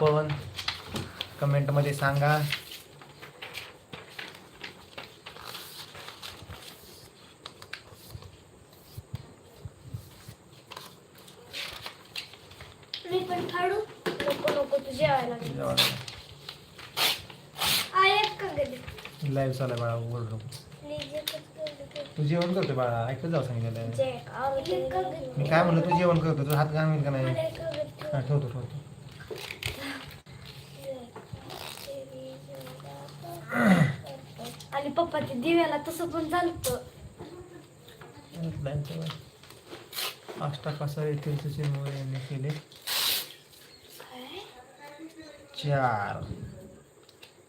आपण कमेंटमध्ये सांगा. मी पण काढू नको नको तू जेवायला लागली. आ एक का गडी लाईव्ह चालू आहे बाळा बोल नको. प्लीज एकच गडी कर. तू जेवण करतो बाळा ऐकत जाऊ सांगितलं जे आवडते एक का गडी मी काय म्हणलं तू जेवण करतो तुझा हात घालून का नाही? मला एक. हा ठेवतो ठेवतो आणि दिव्याला तसं पण अष्टाकासा येथील सचिन मोरे यांनी केले? चार.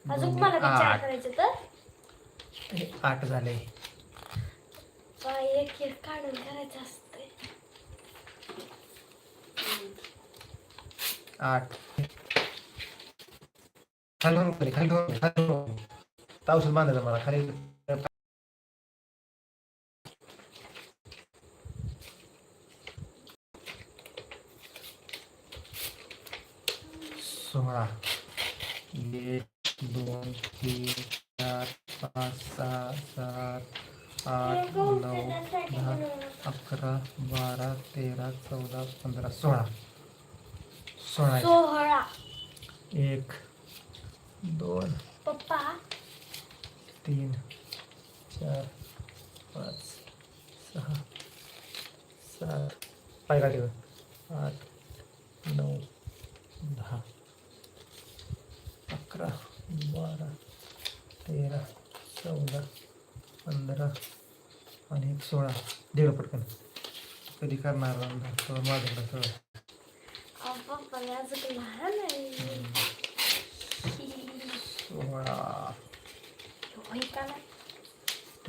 अजून मला चार आठ. करायचं तर? आठ झाले. एक एक काढून करायचं असतंय. आठ. खाली खाली तावसून बांधायचं मला खाली सोळा एक दोन तीन चार पाच सहा सात आठ नऊ दहा अकरा बारा तेरा चौदा पंधरा सोळा. सोळा. सोहळा एक दोन. पप्पा. तीन चार पाच सहा सात. पाय गाठीवर. आठ नऊ दहा. अकरा बारा तेरा चौदा पंधरा आणि एक सोळा. दीड पटकन. कधी करणार माझ्याकडं सगळं लहान आहे?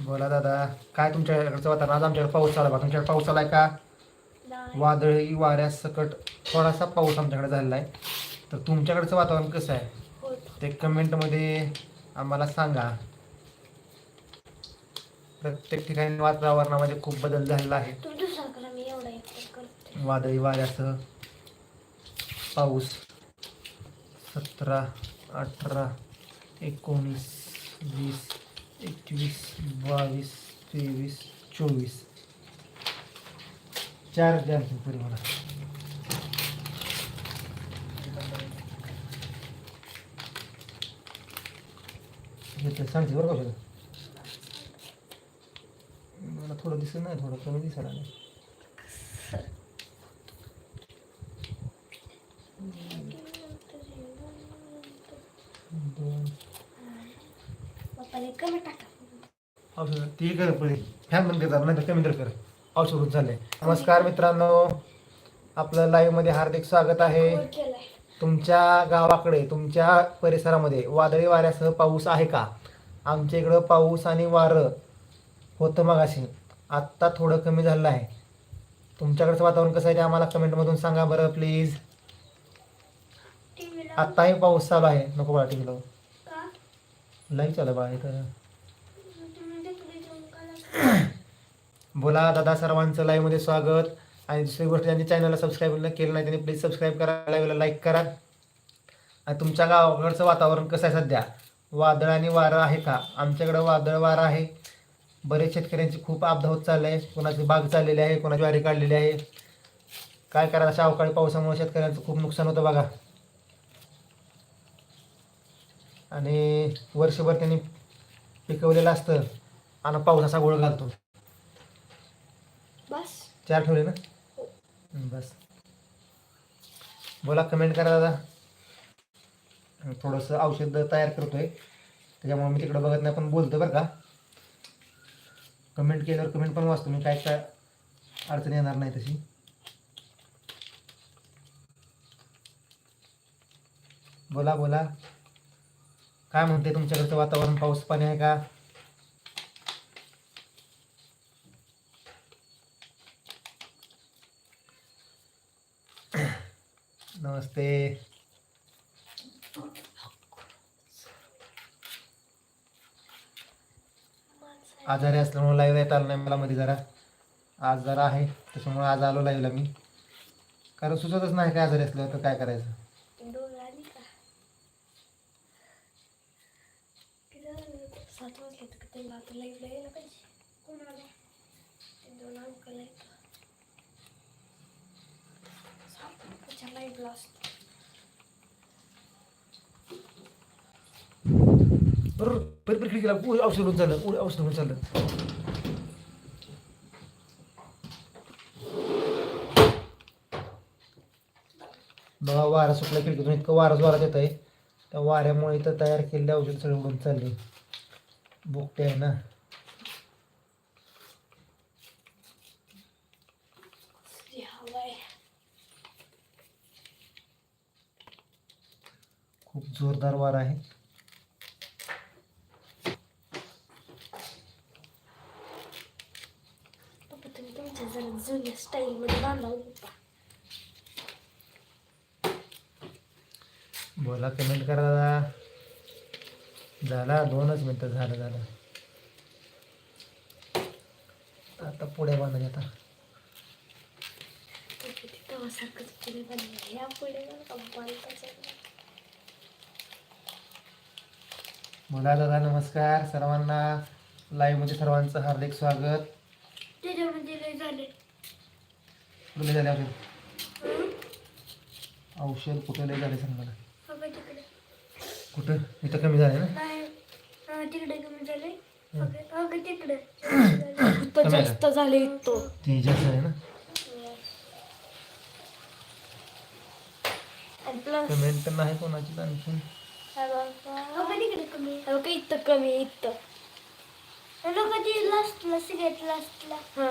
बोला दादा काय तुमच्याकडचं वातावरण? आज आमच्याकडे पाऊस आहे बा तुमच्याकडे पाऊस आहे का. वादळी वाऱ्यासकट थोडासा पाऊस आमच्याकडे झालेला आहे. तर तुमच्याकडचं वातावरण कसं आहे. ते कमेंटमध्ये आम्हाला सांगा. प्रत्येक ठिकाणी वातावरणामध्ये खूप बदल झालेला आहे तू दुसरा करा मी एवढा एक करते वादळी वाऱ्यासह पाऊस सतरा अठरा एकोणीस वीस एकवीस बावीस तेवीस चोवीस. चार द्या आणखी सांगते बरं का मला थोडं दिसत नाही थोडं कमी दिसायला नाही दोन टाका. औषध ती कर पुढे फॅन बंद करतात नाही तर कमी तर कर. औषध होत झाले नमस्कार मित्रांनो. आपलं लाईव्हमध्ये हार्दिक स्वागत आहे. तुमच्या गावाकडे तुमच्या परिसरामध्ये वादळी वाऱ्यासह पाऊस आहे का? आमच्या इकडं पाऊस आणि वारं होतं मगाशी. आत्ता थोडं कमी झालं आहे. तुमच्याकडचं वातावरण कसं आहे ते आम्हाला कमेंटमधून सांगा बरं प्लीज आत्ताही पाऊस चालू आहे. नको टीव्हीला. का लाईव्ह चालू बाळा इथं बोला दादा सर्वांचं लाईव्हमध्ये स्वागत. आणि दुसरी गोष्ट ज्यांनी चॅनलला सबस्क्राईब केलं नाही त्यांनी प्लीज सबस्क्राईब करा लाईव्हला लाईक करा. आणि तुमच्या गावाकडचं वातावरण कसं आहे सध्या? वादळ आणि वारं आहे का? आमच्याकडं वादळ वारं आहे. बरेच शेतकऱ्यांची खूप आपदा होत चालली आहे कोणाची बाग चाललेली आहे कोणाची ज्वारी काढलेली आहे. काय करायचं? अशा अवकाळी पावसामुळे शेतकऱ्यांचं खूप नुकसान होतं बघा. आणि वर्षभर त्यांनी पिकवलेलं असतं आणि असा गोळ घालतो. बस. चार ठेवले ना? हं, बस. बोला कमेंट करा दादा. थोडंसं औषध तयार करतोय. त्याच्यामुळे मी तिकडं बघत नाही पण बोलतो बरं का. कमेंट केल्यावर कमेंट पण वाचतो मी काय काय अडचण येणार नाही तशी. बोला बोला. काय म्हणते तुमच्याकडचं वातावरण? पाऊस पाणी आहे का? नमस्ते. आजारी असल्यामुळे लाईव्ह येत आलं नाही मला मध्ये जरा. आज जरा आहे त्याच्यामुळे आज आलो लाईव्हला मी. कारण सुचतच नाही काय आजारी असल्यावर तर काय करायचं डोळे आली आता किती वाजले? सात वाजले तर त्याला आता लाईव्हला यायला पाहिजे कोणाला ते दोन अंकल आहेत साताच्या असतो बरोबर परी परी खिडकीला औषध होऊन चाललं उडी औषध होऊन चाललं. बघा वारा सुटला खिडकीतून इतकं वारा जोरात येत आहे त्या वाऱ्यामुळे इथं तयार केलेलं औषध सगळे उडून चालले. बोगटे आहे ना सूर्य हवा आहे खूप जोरदार वारा आहे. होता बोला कमेंट करा. दादा झाला दोनच मिनटं झालं झालं. आता पुढे बांधायचे आता तेव्हा सारखंच पुढे बांधलं बोला दादा नमस्कार सर्वांना. लाईव्हमध्ये सर्वांचं हार्दिक स्वागत. झाले. कुठे झाले औषध? औषध कुठे लय झाले सांग मला कुठं? इथं कमी झाले ना? नाही तिकडे कमी झाले. कमी आहे जास्त झाले तो. ते जास्त आहे ना? आणि प्लस कमेंट तर नाही कोणाची आणखी तिकडे कमी बघा इथं कमी इथं लोक ती लास्टला सिगरेट लास्टला हा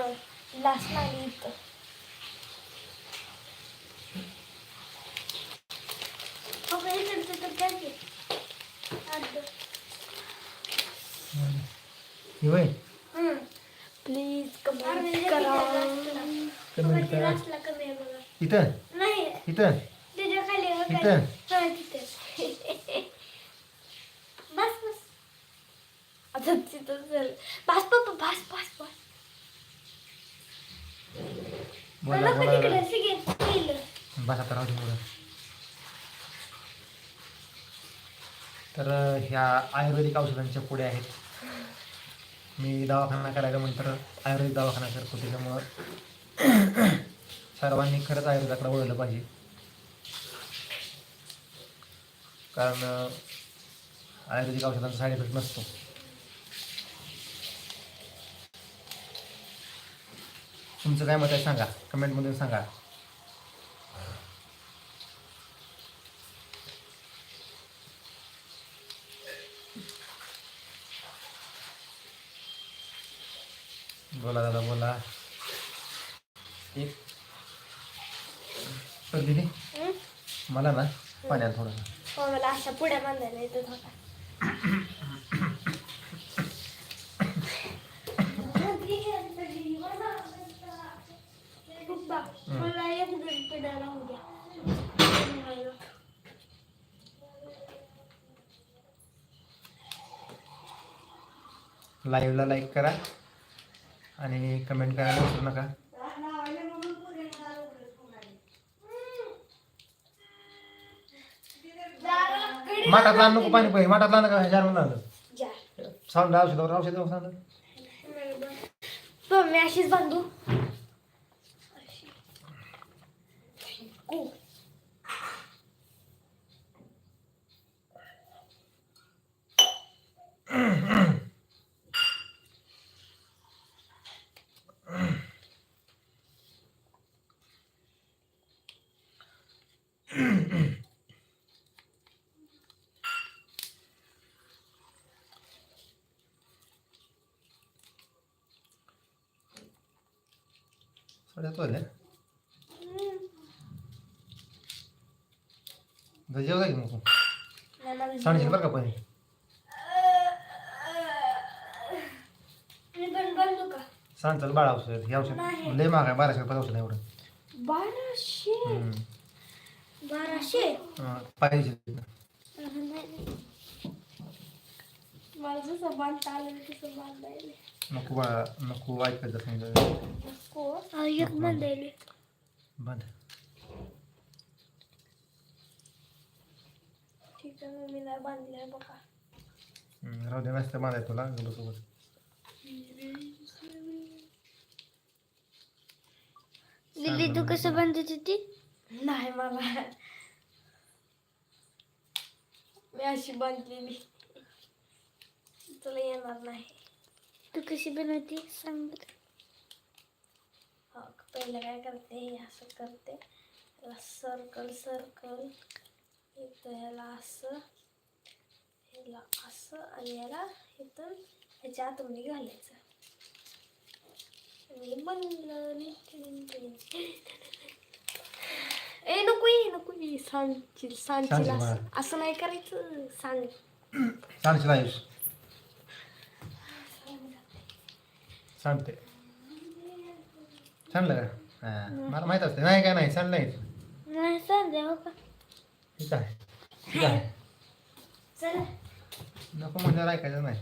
लास्टला आणि इथं बघा इकडचं तर काय ते? अर्ध. हे वय हं. प्लीज कमेंट करा कमेंट करा लास्टला कमी आहे बघा इथं नाही इथं त्याच्याखाली आहे बघा. इथं? हा, तिथं. बस बस आता तिथं चल बस पप्पा बस बस बस बोला नको बोला तिकडे दादा. सिगरेट पहिलं बस आता राहू दे मुलं तर ह्या आयुर्वेदिक औषधांच्या पुढे आहेत. मी दवाखाना करायला म्हणतर आयुर्वेदिक दवाखाना करतो त्याच्यामुळं सर्वांनी खरंच आयुर्वेदाकडे वळलं पाहिजे. कारण आयुर्वेदिक औषधांचा साईड इफेक्ट नसतो. तुमचं काय मत आहे सांगा. कमेंटमधून सांगा. बोला दादा बोला. एक. तर दिदी? मला ना पाण्यात थोडं. हो मला अशा पुड्या बांधायला येतात होता मला एक लावून द्या. लाईव्हला लाईक करा आणि कमेंट करायला विसरू नका. माठातला नको पाणी पाहिजे माठातला नका ह्याच्यावर म्हणून साऊंड औषधावर औषधावर तो मी अशीच बांधू. तोल्या जेव की मग सांडशील बरं का पाणी सांडचाल बाळा औषध हे औषध. लय महाग आहे बाराशे रुपये औषध आहे एवढं. बाराशे. बाराशे? पाहिजे. मला जसं बांधता आलं तसं बांधायला. नको बाळा नको ऐकत जा समजा नको एक बांधायला बंद ठीक आहे मम्मी नाही बांधले बघा हम्म, राहू दे नसतं बांधाय तुला सोबत दिदी तू कसं बांधत होती नाही मला मी अशी बांधलेली तुला येणार नाही तू कशी बनवते सांग बरं हो पहिलं काय करते हे असं करते याला सर्कल सर्कल इथं ह्याला असं ह्याला असं आणि याला इथून ह्याच्या आतमध्ये घालायचं आणि बनलं ए नको ये नको ये सांगशील सांगशील सांगशील असं मला. असं नाही करायचं सांग सांगशील आयुष सांगते सांगलं का? हा, मला माहीत असते नाही काय नाही सांगलं नाही नाही सांग हो का? ठीक आहे. ठीक नको म्हणजे ऐकायचं नाही.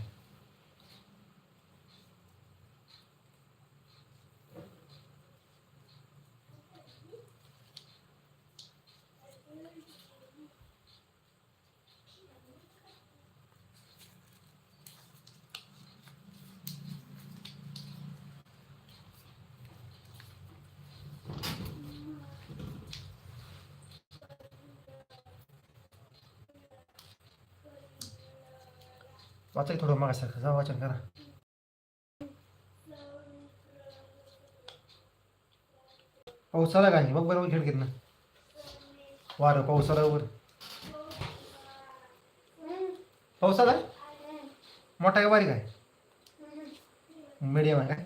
वाचा थोडं मागासारखं. जा वाचन करा. पाऊस आला का नाही बघ बरोबर खिडकीत ना. वारं पाऊस आला वर पाऊस आला मोठा काय का बारीक आहे? मीडियम आहे काय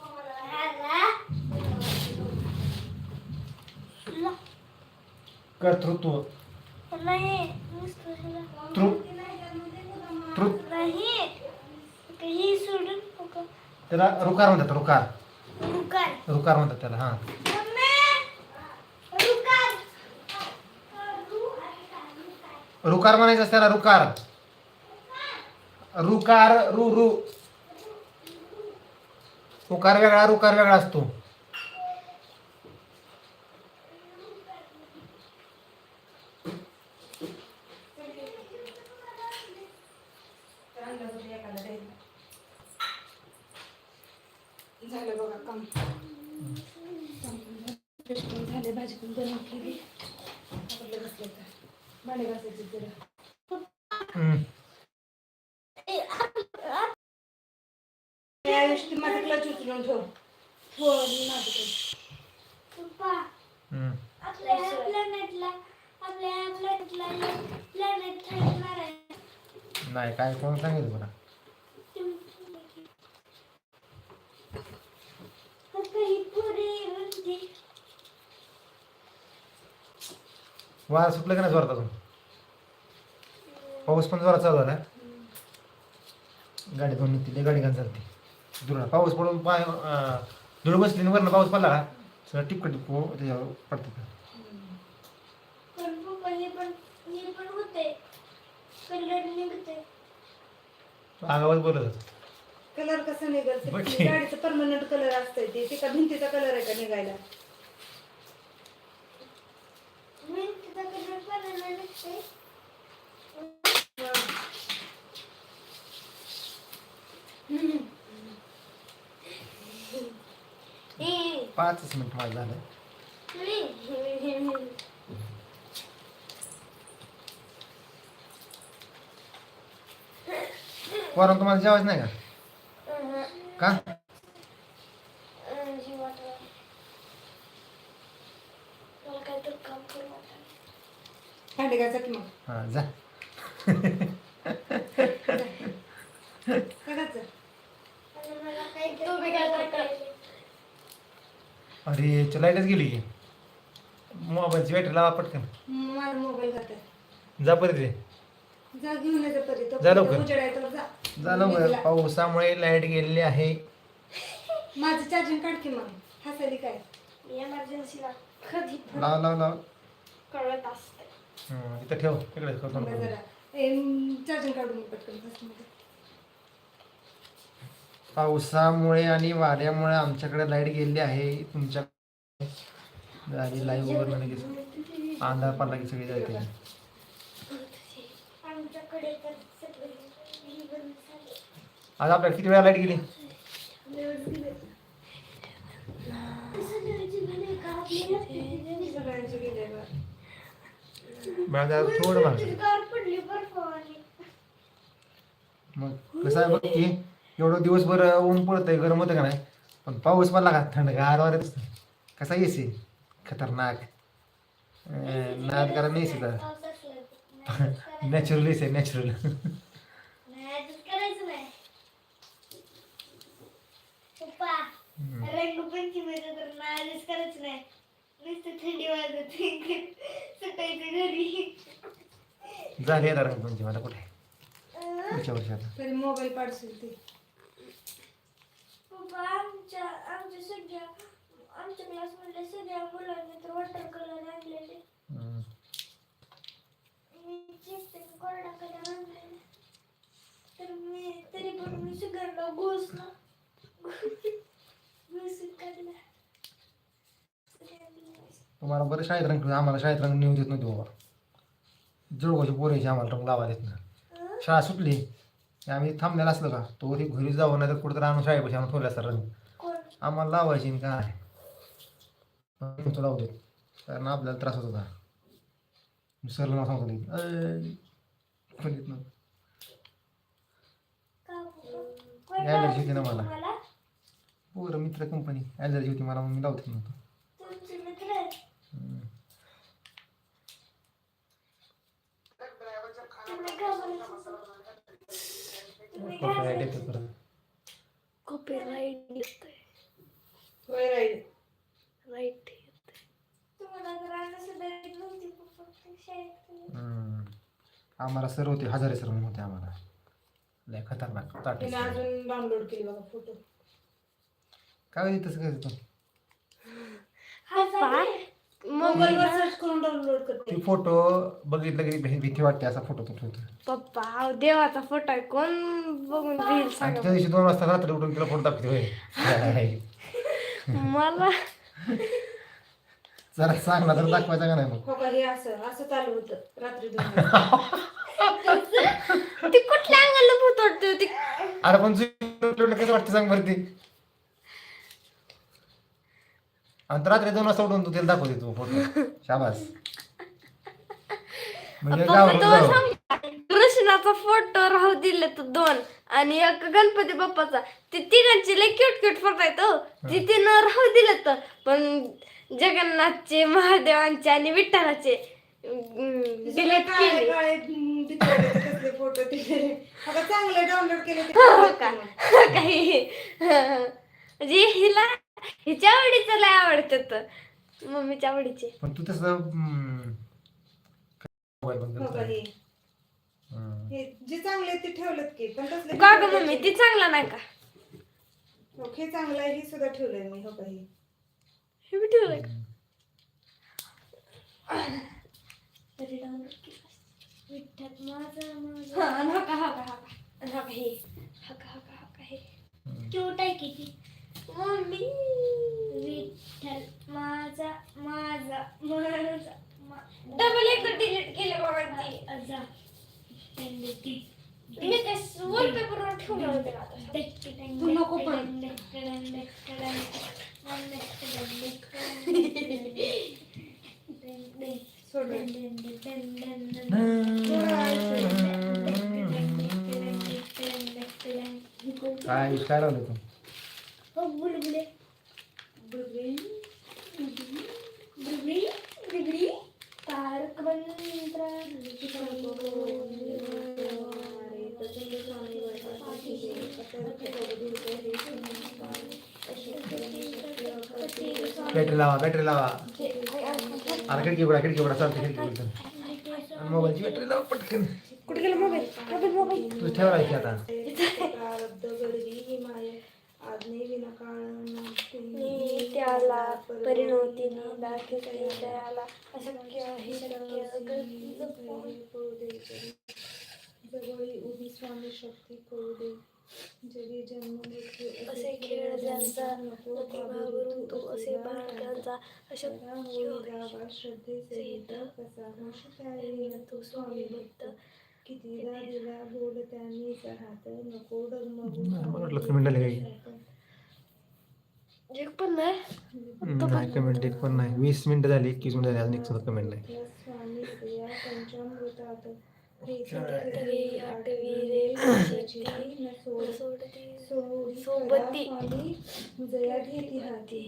नको. त्याला रुकार म्हणतात रुकार रुकार रुकार म्हणतात त्याला हा. रुकार रुकार म्हणायचं असतं त्याला रुकार रुकार रु रु उकार वेगळा रुकार वेगळा असतो झालं बघा काम झाले भाजी पण बनवून केली आपलं बसले तर भांडे घासायचे जरा हम्म. या गोष्टी माझं क्लच उचलून ठेव हो माझं पप्पा हम्म. आपल्या ह्या प्लॅनेटला आपल्या ह्या प्लॅनेटला प्लॅनेट ठरणार आहे नाही काय कोण पुरी म्हणजे वारा सुटलं का नाही जोरात अजून? पाऊस पण जोरात चालू झाला गाडी दोन निघते गाडी घाण चालते. दुरा पाऊस पडून पाय धुळ बसली वरण पाऊस पडला का? सगळं टिपक टिपको त्याच्यावर पडतात आगावर बोलत होतात कलर कसा निघायचं बघ की. परमनंट कलर असतंय ते. ते भिंतीचा कलर आहे का निघायला? भिंतीचा हम्म. पाचच मिनिट माझं झालं वरून तुम्हाला जेवायचं नाही का? का? हा जा. अरे लाईटच गेली की. मोबाईलची बॅटरी लावा पटकन. मोबाईल जा परत ये. जा घेऊन येतो परी तो जा लवकर. जा. झालं. पावसामुळे लाइट गेलेली आहे. माझं चार्जिंग काढ की मग. हसायली काय? एमर्जन्सीला कधी लाव लाव लाव. कळत असते हं, इथं ठेव. तिकडे करतो जरा. चार्जिंग काढून पटकन. बसमध्ये. पावसामुळे आणि वाऱ्यामुळे आमच्याकडे लाइट गेलेली आहे. तुमच्या आणि लाईव्ह वर लगेच अंधार पडला की सगळी जाते. आज आपल्या किती वेळा लाइट गेली? सगळे थोडं मग कसं आहे बघ की एवढं दिवसभर ऊन पडतंय गरम होतं का नाही? पण पाऊस पडला का? थंड गार वाऱ्यात असतं. कसा एसी खतरनाक. अं, नाद करा नाही तर नॅचरल एसी आहे नॅचरल झाली आता रंगपंचमी मला कुठे? पुढच्या वर्षात. तरी मोबाईल पाडशील ते पप्पा आमच्या आमच्या सगळ्या आमच्या क्लासमधल्या सगळ्या मुलांनी तर वॉटर कलर आणलेले. हं. मी चिपते कोरडा कलर आणलेले तर मी तरी पण मी सगळ्यांना घोषणा घोषून काढला. सगळ्यांना तुम्हाला बरं शाळेत रंग आम्हाला शाळेत रंग नेऊन देत नव्हते बाबा. जुळगावची पोरायची आम्हाला रंग लावा देत ना शाळा सुटली. की आम्ही थांबलेला असलं का? तो घरी जाऊ नाही तर कुठं आणून शाळेपाशी आणून ठेवला असता रंग. आम्हाला लावायची काय तुमचं लावू देत कारण आपल्याला त्रास होत होता. मी सरला नाव सांगतो कोण येत नव्हतं. Allergy होती ना मला. पोरं मित्र कंपनी ॲलर्जी होती मला मग मी लावत नव्हतं मित्र आहेत हं. तुम्ही का बोलायचं तुम्ही काय Copyright बोलायचं? येतं परत. कॉपीराईट येतोय होय राहील राईट तुम्हाला तर आणलं सुद्धा येत नव्हती पप्पा ते शाळेत हं. आम्हाला सर होते हजारे सर म्हणून होते आम्हाला. लय खतरनाक ताटे तिने sir. अजून डाउनलोड केली बघा फोटो काय होईल तसं काय होतं? पप्पा मोबाईलवर सर्च करून डाउनलोड करते. ती फोटो बघितलं की भी- भीती वाटते असा फोटो तो ठेवतो पप्पा अहो, देवाचा फोटो आहे. कोण बघून घेईल आणि सांगा त्या दिवशी दोन वाजता रात्री उठून तिला फोटो दाखवते होय. मला जरा सांग ना तर दाखवायचा का नाही मग? हो का हे असं असं चालू होतं. रात्री दोन वाजता. ती कुठल्या अंगाला भूत वाटते ती अरे पण तुला कसं वाटतं सांग बरं ती. आणि रात्री दोन वाजता उठून तू तिला दाखवते तू फोटो. शाबास. म्हणजे तो जाऊ. कृष्णाचा फोटो राहू दिले तर दोन आणि एक गणपती बाप्पाचा. ते तिघांचे लय क्यूट क्यूट फोटो आहेत हो. ती तिनं राहू दिले तर. पण जगन्नाथचे महादेवांचे आणि विठ्ठलाचे डिलीट काळे केले. काळे हम्म, बिचारे कसले फोटो आता चांगले डाउनलोड केले ते हो काय का? मग? काही म्हणजे हिला हिच्या आवडीचं लय आवडतं मम्मीच्या आवडीचे. पण तू तसं हम्म, मोबाईल बंद हो का? करतो. हे. हम्म. हे जे चांगले ते ठेवलेत की पण तसले का ग मम्मी ती चांगला नाही का? हो, हे चांगलं आहे हे सुद्धा ठेवलंय मी हो का? हे. हे बी ठेवलंय का विठ्ठल माझं माझं हा, आणि हो का, हो का, हो का. आणि हा का हे हा का हा का हा का हे हम्म. क्यूट आहे किती मम्मी विठ्ठल माझा माझा माझा डबल एकदा डिलीट केले बघा ती अजा मी ते वॉलपेपरवर ठेवलं होते का आता? तू नको पण. काय काय लावलं तू? हो बुलबुले बुलबुली बुलबुली बुलबुली तारक मंत्र बॅटरी लावा बॅटरी लावा. अरे खिडकी उघडा खिडकी उघडा. चालते खिडकी उघडा. मोबाईलची बॅटरी लावा पटकन. कुठे गेला मोबाईल मोबाईल मोबाईल तू आता? ही आज्ञे विनाकाळ मी त्याला हे शक्य जवळी उभी स्वामी शक्ती करू दे. असे खेळ ज्यांचा प्रतिभावरून तो असे बाळकांचा अशक्य तो स्वामी भक्त कितीदा दिला नको एक पण नाही नाही कमेंट एक पण नाही. वीस मिनिटं झाली एकवीस मिनिटं झाली अजून एक सुद्धा कमेंट नाही. सोबती. जया घेती हाती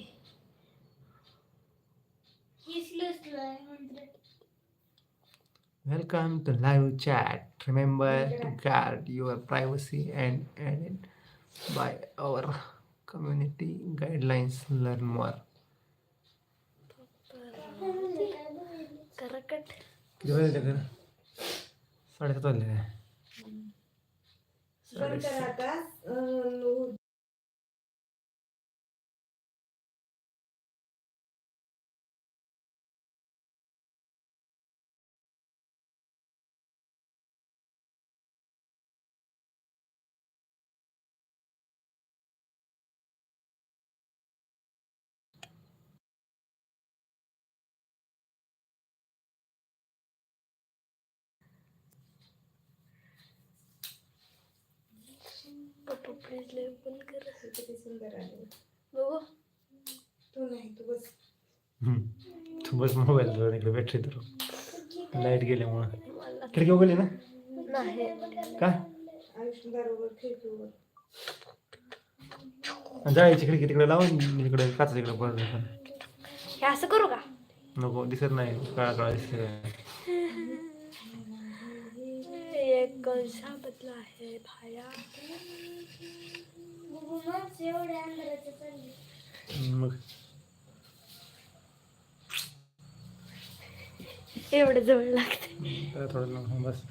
welcome to live chat remember to guard your privacy and abide by our community guidelines learn more करकट किती वाजले पप्पा प्लीज लय पण कर. किती सुंदर आहे. बघू. तू नाही तू बस. हम्म. तू बस मोबाईल धरून इकडे बॅटरी धरून लाइट गेल्यामुळं. खिडकी उघडली ना? नाही. काय आयुष्य बरोबर खिडकीवर जायची खिडकी तिकडे लावून इकडे काचा तिकडे बरं हे असं करू का? नको दिसत नाही. काळा काळा दिसत कलशा बदला आहे भाया. मग? एवढं जवळ लागते थोडं लांब बस.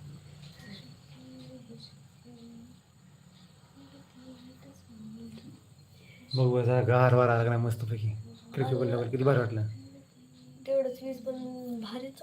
बघू जरा गार वारा लागला मस्त पैकी खिडकी बोलल्यावर किती बरं वाटलं. तेवढंच वीज पण भारीच